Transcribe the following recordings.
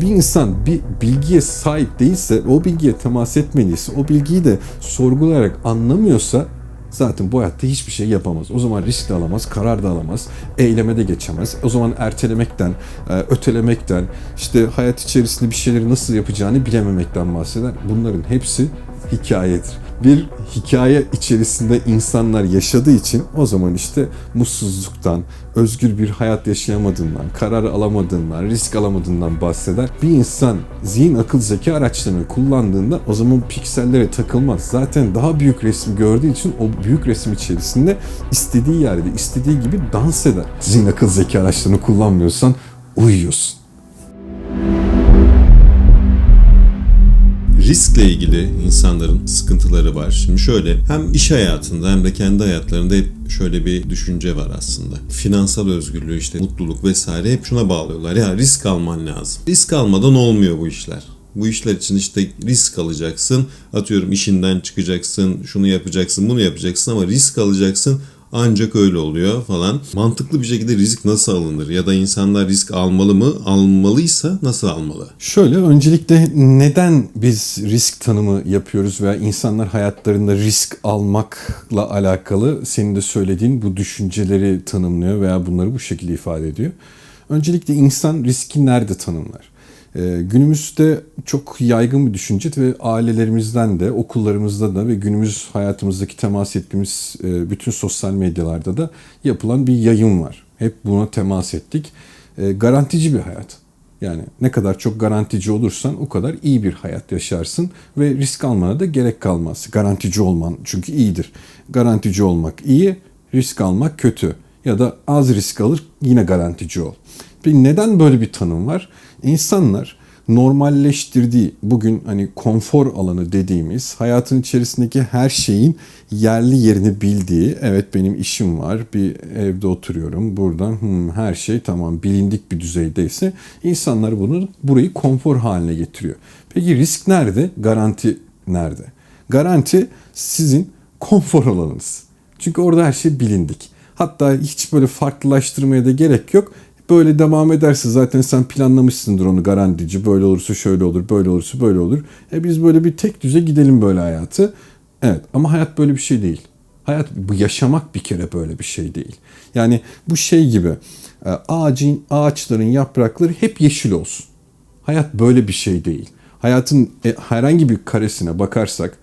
Bir insan bir bilgiye sahip değilse, o bilgiye temas etmediyse, o bilgiyi de sorgulayarak anlamıyorsa zaten bu hayatta hiçbir şey yapamaz. O zaman risk de alamaz, karar da alamaz, eyleme de geçemez. O zaman ertelemekten, e, ötelemekten, işte hayat içerisinde bir şeyleri nasıl yapacağını bilememekten bahseder. Bunların hepsi hikayedir. Bir hikaye içerisinde insanlar yaşadığı için o zaman işte mutsuzluktan, özgür bir hayat yaşayamadığından, karar alamadığından, risk alamadığından bahseder. Bir insan zihin, akıl, zeka araçlarını kullandığında o zaman piksellere takılmaz. Zaten daha büyük resim gördüğü için o büyük resim içerisinde istediği yerde, istediği gibi dans eder. Zihin, akıl, zeka araçlarını kullanmıyorsan uyuyorsun. Riskle ilgili insanların sıkıntıları var. Şimdi şöyle hem iş hayatında hem de kendi hayatlarında hep şöyle bir düşünce var aslında. Finansal özgürlüğü işte mutluluk vesaire hep şuna bağlıyorlar. Ya risk alman lazım. Risk almadan olmuyor bu işler. Bu işler için işte risk alacaksın. Atıyorum işinden çıkacaksın, şunu yapacaksın, bunu yapacaksın ama risk alacaksın. Ancak öyle oluyor falan. Mantıklı bir şekilde risk nasıl alınır? Ya da insanlar risk almalı mı? Almalıysa nasıl almalı? Şöyle öncelikle neden biz risk tanımı yapıyoruz veya insanlar hayatlarında risk almakla alakalı senin de söylediğin bu düşünceleri tanımlıyor veya bunları bu şekilde ifade ediyor. Öncelikle insan riski nerede tanımlar? Ee, günümüzde çok yaygın bir düşünce ve ailelerimizden de, okullarımızda da ve günümüz hayatımızdaki temas ettiğimiz e, bütün sosyal medyalarda da yapılan bir yayın var. Hep buna temas ettik. E, garantici bir hayat. Yani ne kadar çok garantici olursan o kadar iyi bir hayat yaşarsın ve risk almana da gerek kalmaz. Garantici olman çünkü iyidir. Garantici olmak iyi, risk almak kötü. Ya da az risk alır yine garantici ol. Peki neden böyle bir tanım var? İnsanlar normalleştirdiği bugün hani konfor alanı dediğimiz hayatın içerisindeki her şeyin yerli yerini bildiği evet benim işim var bir evde oturuyorum buradan hmm, her şey tamam bilindik bir düzeydeyse insanlar bunu burayı konfor haline getiriyor. Peki risk nerede? Garanti nerede? Garanti sizin konfor alanınız. Çünkü orada her şey bilindik. Hatta hiç böyle farklılaştırmaya da gerek yok böyle devam ederse zaten sen planlamışsındır onu garantici. Böyle olursa şöyle olur, böyle olursa böyle olur. E biz böyle bir tek düze gidelim böyle hayatı. Evet ama hayat böyle bir şey değil. Hayat bu yaşamak bir kere böyle bir şey değil. Yani bu şey gibi e, ağacın ağaçların yaprakları hep yeşil olsun. Hayat böyle bir şey değil. Hayatın e, herhangi bir karesine bakarsak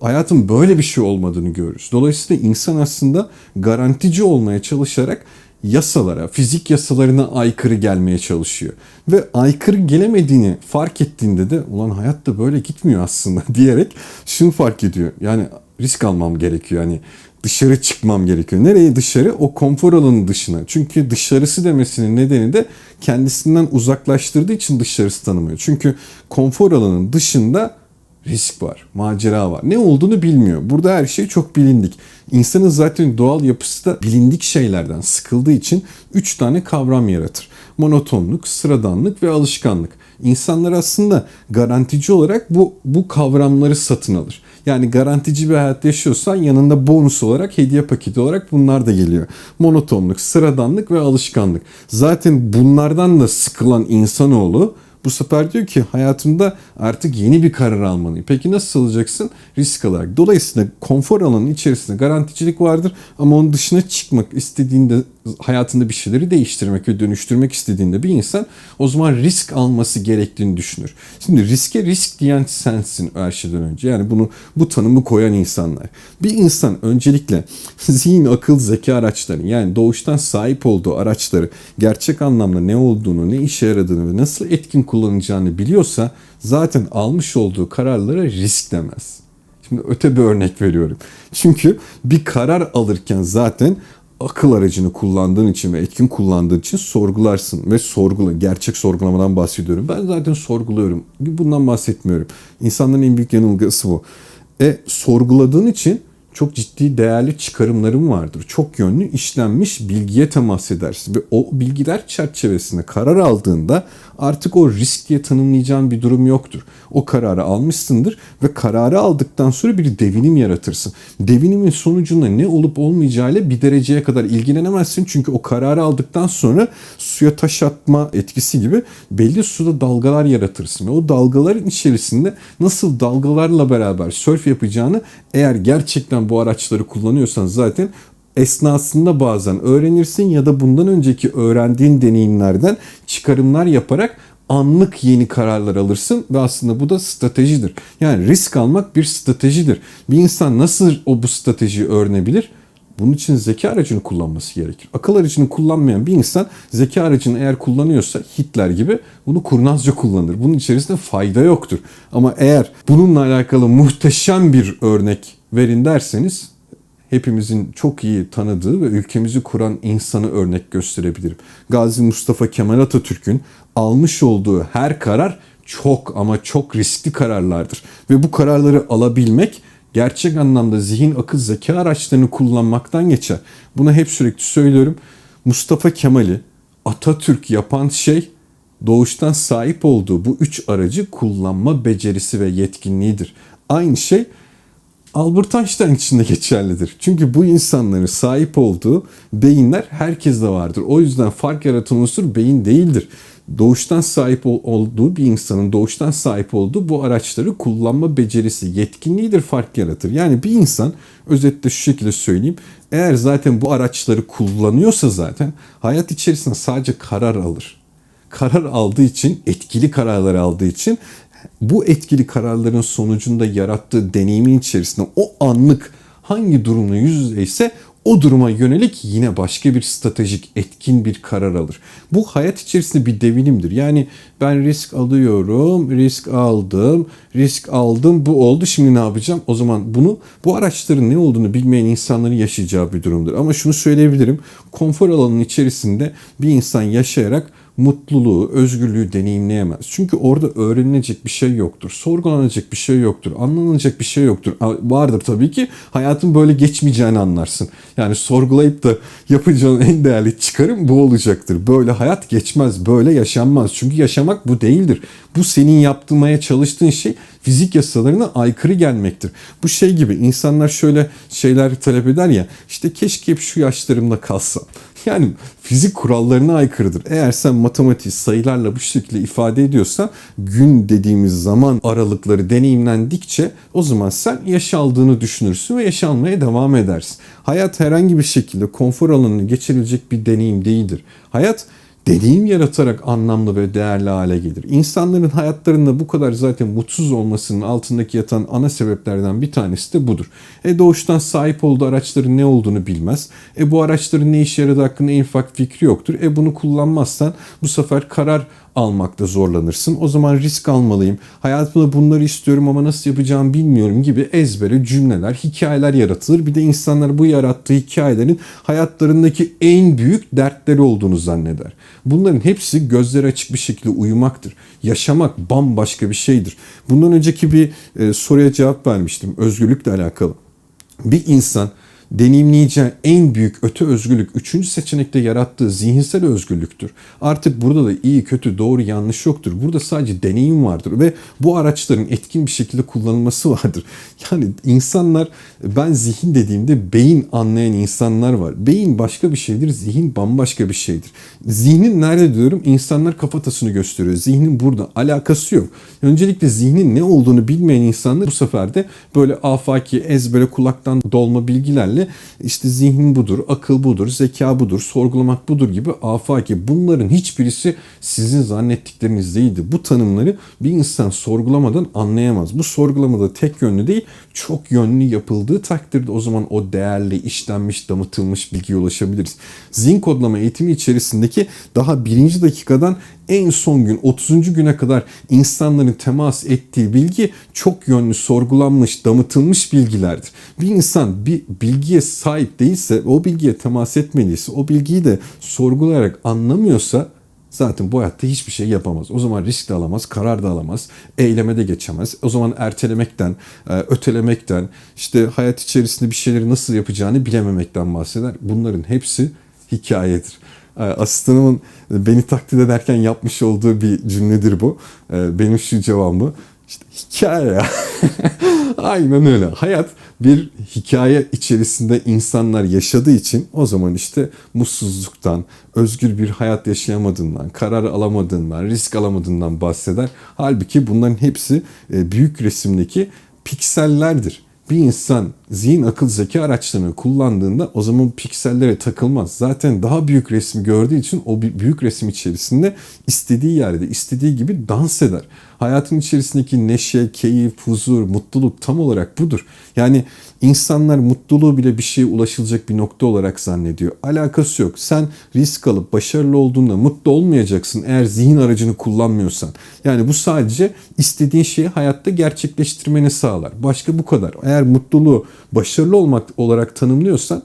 hayatın böyle bir şey olmadığını görürüz. Dolayısıyla insan aslında garantici olmaya çalışarak yasalara, fizik yasalarına aykırı gelmeye çalışıyor. Ve aykırı gelemediğini fark ettiğinde de ulan hayat da böyle gitmiyor aslında diyerek şunu fark ediyor. Yani risk almam gerekiyor. Yani dışarı çıkmam gerekiyor. Nereye dışarı? O konfor alanının dışına. Çünkü dışarısı demesinin nedeni de kendisinden uzaklaştırdığı için dışarısı tanımıyor. Çünkü konfor alanının dışında risk var, macera var. Ne olduğunu bilmiyor. Burada her şey çok bilindik. İnsanın zaten doğal yapısı da bilindik şeylerden sıkıldığı için üç tane kavram yaratır. Monotonluk, sıradanlık ve alışkanlık. İnsanlar aslında garantici olarak bu, bu kavramları satın alır. Yani garantici bir hayat yaşıyorsan yanında bonus olarak, hediye paketi olarak bunlar da geliyor. Monotonluk, sıradanlık ve alışkanlık. Zaten bunlardan da sıkılan insanoğlu bu sefer diyor ki hayatımda artık yeni bir karar almalıyım. Peki nasıl alacaksın? Risk alarak. Dolayısıyla konfor alanının içerisinde garanticilik vardır ama onun dışına çıkmak istediğinde hayatında bir şeyleri değiştirmek ve dönüştürmek istediğinde bir insan o zaman risk alması gerektiğini düşünür. Şimdi riske risk diyen sensin her şeyden önce. Yani bunu bu tanımı koyan insanlar. Bir insan öncelikle zihin, akıl, zeka araçları yani doğuştan sahip olduğu araçları gerçek anlamda ne olduğunu, ne işe yaradığını ve nasıl etkin kullanacağını biliyorsa zaten almış olduğu kararlara risk demez. Şimdi öte bir örnek veriyorum. Çünkü bir karar alırken zaten akıl aracını kullandığın için ve etkin kullandığın için sorgularsın ve sorgula. Gerçek sorgulamadan bahsediyorum. Ben zaten sorguluyorum. Bundan bahsetmiyorum. İnsanların en büyük yanılgısı bu. E sorguladığın için çok ciddi değerli çıkarımların vardır. Çok yönlü işlenmiş bilgiye temas edersin ve o bilgiler çerçevesinde karar aldığında artık o risk diye tanımlayacağın bir durum yoktur. O kararı almışsındır ve kararı aldıktan sonra bir devinim yaratırsın. Devinimin sonucunda ne olup olmayacağıyla bir dereceye kadar ilgilenemezsin. Çünkü o kararı aldıktan sonra suya taş atma etkisi gibi belli suda dalgalar yaratırsın. Ve o dalgaların içerisinde nasıl dalgalarla beraber surf yapacağını eğer gerçekten bu araçları kullanıyorsan zaten esnasında bazen öğrenirsin ya da bundan önceki öğrendiğin deneyimlerden çıkarımlar yaparak anlık yeni kararlar alırsın ve aslında bu da stratejidir. Yani risk almak bir stratejidir. Bir insan nasıl o bu stratejiyi öğrenebilir? Bunun için zeka aracını kullanması gerekir. Akıl aracını kullanmayan bir insan zeka aracını eğer kullanıyorsa Hitler gibi bunu kurnazca kullanır. Bunun içerisinde fayda yoktur. Ama eğer bununla alakalı muhteşem bir örnek verin derseniz hepimizin çok iyi tanıdığı ve ülkemizi kuran insanı örnek gösterebilirim. Gazi Mustafa Kemal Atatürk'ün almış olduğu her karar çok ama çok riskli kararlardır. Ve bu kararları alabilmek gerçek anlamda zihin akıl zeka araçlarını kullanmaktan geçer. Bunu hep sürekli söylüyorum. Mustafa Kemal'i Atatürk yapan şey doğuştan sahip olduğu bu üç aracı kullanma becerisi ve yetkinliğidir. Aynı şey Albert Einstein için de geçerlidir. Çünkü bu insanların sahip olduğu beyinler herkeste vardır. O yüzden fark yaratan unsur beyin değildir. Doğuştan sahip ol- olduğu bir insanın doğuştan sahip olduğu bu araçları kullanma becerisi, yetkinliğidir fark yaratır. Yani bir insan özetle şu şekilde söyleyeyim. Eğer zaten bu araçları kullanıyorsa zaten hayat içerisinde sadece karar alır karar aldığı için, etkili kararlar aldığı için bu etkili kararların sonucunda yarattığı deneyimin içerisinde o anlık hangi durumla yüz yüzeyse o duruma yönelik yine başka bir stratejik etkin bir karar alır. Bu hayat içerisinde bir devinimdir. Yani ben risk alıyorum, risk aldım, risk aldım, bu oldu şimdi ne yapacağım? O zaman bunu bu araçların ne olduğunu bilmeyen insanların yaşayacağı bir durumdur. Ama şunu söyleyebilirim. Konfor alanının içerisinde bir insan yaşayarak mutluluğu, özgürlüğü deneyimleyemez. Çünkü orada öğrenilecek bir şey yoktur. Sorgulanacak bir şey yoktur. Anlanacak bir şey yoktur. Vardır tabii ki hayatın böyle geçmeyeceğini anlarsın. Yani sorgulayıp da yapacağın en değerli çıkarım bu olacaktır. Böyle hayat geçmez, böyle yaşanmaz. Çünkü yaşamak bu değildir. Bu senin yaptırmaya çalıştığın şey fizik yasalarına aykırı gelmektir. Bu şey gibi insanlar şöyle şeyler talep eder ya işte keşke hep şu yaşlarımda kalsam. Yani fizik kurallarına aykırıdır. Eğer sen matematik sayılarla bu şekilde ifade ediyorsan gün dediğimiz zaman aralıkları deneyimlendikçe o zaman sen yaş aldığını düşünürsün ve yaşanmaya devam edersin. Hayat herhangi bir şekilde konfor alanını geçirilecek bir deneyim değildir. Hayat deneyim yaratarak anlamlı ve değerli hale gelir. İnsanların hayatlarında bu kadar zaten mutsuz olmasının altındaki yatan ana sebeplerden bir tanesi de budur. E doğuştan sahip olduğu araçların ne olduğunu bilmez. E bu araçların ne işe yaradığı hakkında en ufak fikri yoktur. E bunu kullanmazsan bu sefer karar almakta zorlanırsın. O zaman risk almalıyım. Hayatımda bunları istiyorum ama nasıl yapacağımı bilmiyorum gibi ezbere cümleler, hikayeler yaratılır. Bir de insanlar bu yarattığı hikayelerin hayatlarındaki en büyük dertleri olduğunu zanneder. Bunların hepsi gözleri açık bir şekilde uyumaktır. Yaşamak bambaşka bir şeydir. Bundan önceki bir e, soruya cevap vermiştim özgürlükle alakalı. Bir insan deneyimleyeceği en büyük öte özgürlük üçüncü seçenekte yarattığı zihinsel özgürlüktür. Artık burada da iyi, kötü, doğru, yanlış yoktur. Burada sadece deneyim vardır ve bu araçların etkin bir şekilde kullanılması vardır. Yani insanlar ben zihin dediğimde beyin anlayan insanlar var. Beyin başka bir şeydir, zihin bambaşka bir şeydir. Zihnin nerede diyorum? İnsanlar kafatasını gösteriyor. Zihnin burada alakası yok. Öncelikle zihnin ne olduğunu bilmeyen insanlar bu sefer de böyle afaki, ezbere kulaktan dolma bilgilerle işte zihnin budur, akıl budur, zeka budur, sorgulamak budur gibi afaki. Bunların hiçbirisi sizin zannettikleriniz değildi. Bu tanımları bir insan sorgulamadan anlayamaz. Bu sorgulamada tek yönlü değil, çok yönlü yapıldığı takdirde o zaman o değerli, işlenmiş, damıtılmış bilgiye ulaşabiliriz. Zihin kodlama eğitimi içerisindeki daha birinci dakikadan en son gün 30. güne kadar insanların temas ettiği bilgi çok yönlü sorgulanmış, damıtılmış bilgilerdir. Bir insan bir bilgiye sahip değilse, o bilgiye temas etmediyse, o bilgiyi de sorgulayarak anlamıyorsa zaten bu hayatta hiçbir şey yapamaz. O zaman risk de alamaz, karar da alamaz, eyleme de geçemez. O zaman ertelemekten, e, ötelemekten, işte hayat içerisinde bir şeyleri nasıl yapacağını bilememekten bahseder. Bunların hepsi hikayedir. E, Asistanımın beni taklit ederken yapmış olduğu bir cümledir bu. E, Benim şu cevabım bu. İşte hikaye ya. Aynen öyle. Hayat bir hikaye içerisinde insanlar yaşadığı için o zaman işte mutsuzluktan, özgür bir hayat yaşayamadığından, karar alamadığından, risk alamadığından bahseder. Halbuki bunların hepsi e, büyük resimdeki piksellerdir. Bir insan zihin akıl zeka araçlarını kullandığında o zaman piksellere takılmaz. Zaten daha büyük resmi gördüğü için o büyük resim içerisinde istediği yerde, istediği gibi dans eder. Hayatın içerisindeki neşe, keyif, huzur, mutluluk tam olarak budur. Yani insanlar mutluluğu bile bir şeye ulaşılacak bir nokta olarak zannediyor. Alakası yok. Sen risk alıp başarılı olduğunda mutlu olmayacaksın eğer zihin aracını kullanmıyorsan. Yani bu sadece istediğin şeyi hayatta gerçekleştirmeni sağlar. Başka bu kadar. Eğer mutluluğu başarılı olmak olarak tanımlıyorsan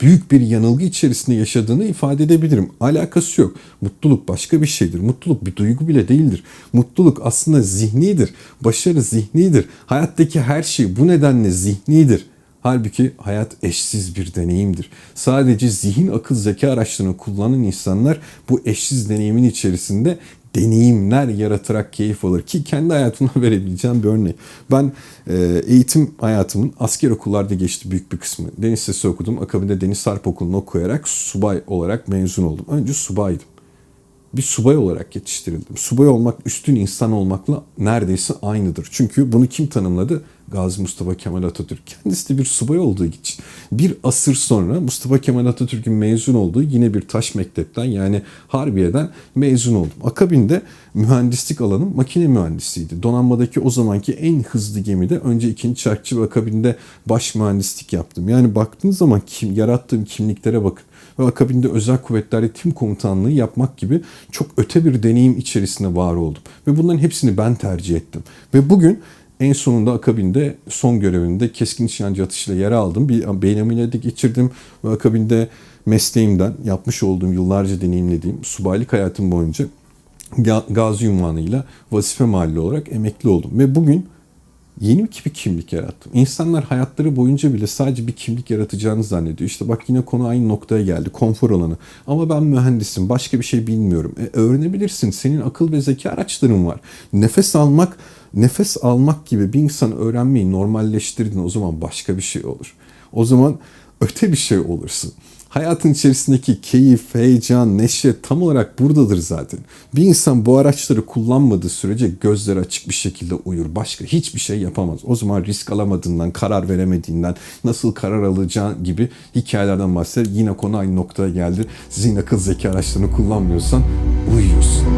büyük bir yanılgı içerisinde yaşadığını ifade edebilirim. Alakası yok. Mutluluk başka bir şeydir. Mutluluk bir duygu bile değildir. Mutluluk aslında zihnidir. Başarı zihnidir. Hayattaki her şey bu nedenle zihnidir. Halbuki hayat eşsiz bir deneyimdir. Sadece zihin akıl zeka araçlarını kullanan insanlar bu eşsiz deneyimin içerisinde deneyimler yaratarak keyif alır ki kendi hayatımda verebileceğim bir örnek. Ben e, eğitim hayatımın asker okullarda geçti büyük bir kısmı. Deniz Sesi okudum. Akabinde Deniz Harp Okulu'nu okuyarak subay olarak mezun oldum. Önce subaydım. Bir subay olarak yetiştirildim. Subay olmak üstün insan olmakla neredeyse aynıdır. Çünkü bunu kim tanımladı? Gazi Mustafa Kemal Atatürk. Kendisi de bir subay olduğu için. Bir asır sonra Mustafa Kemal Atatürk'ün mezun olduğu yine bir taş mektepten yani Harbiye'den mezun oldum. Akabinde mühendislik alanım makine mühendisliğiydi. Donanmadaki o zamanki en hızlı gemide önce ikinci çarkçı ve akabinde baş mühendislik yaptım. Yani baktığınız zaman kim, yarattığım kimliklere bakın ve akabinde özel kuvvetlerde tim komutanlığı yapmak gibi çok öte bir deneyim içerisinde var oldum. Ve bunların hepsini ben tercih ettim. Ve bugün en sonunda akabinde son görevimde keskin nişancı atışıyla yer aldım. Bir beyin ameliyatı geçirdim ve akabinde mesleğimden yapmış olduğum yıllarca deneyimlediğim subaylık hayatım boyunca ga- gazi unvanıyla vazife mahalli olarak emekli oldum. Ve bugün yeni bir kimlik yarattım. İnsanlar hayatları boyunca bile sadece bir kimlik yaratacağını zannediyor. İşte bak yine konu aynı noktaya geldi. Konfor alanı. Ama ben mühendisim. Başka bir şey bilmiyorum. E, öğrenebilirsin. Senin akıl ve zeka araçların var. Nefes almak, nefes almak gibi bir insan öğrenmeyi normalleştirdin o zaman başka bir şey olur. O zaman öte bir şey olursun. Hayatın içerisindeki keyif, heyecan, neşe tam olarak buradadır zaten. Bir insan bu araçları kullanmadığı sürece gözleri açık bir şekilde uyur. Başka hiçbir şey yapamaz. O zaman risk alamadığından, karar veremediğinden, nasıl karar alacağın gibi hikayelerden bahseder. Yine konu aynı noktaya geldi. Zihin akıl zeka araçlarını kullanmıyorsan uyuyorsun.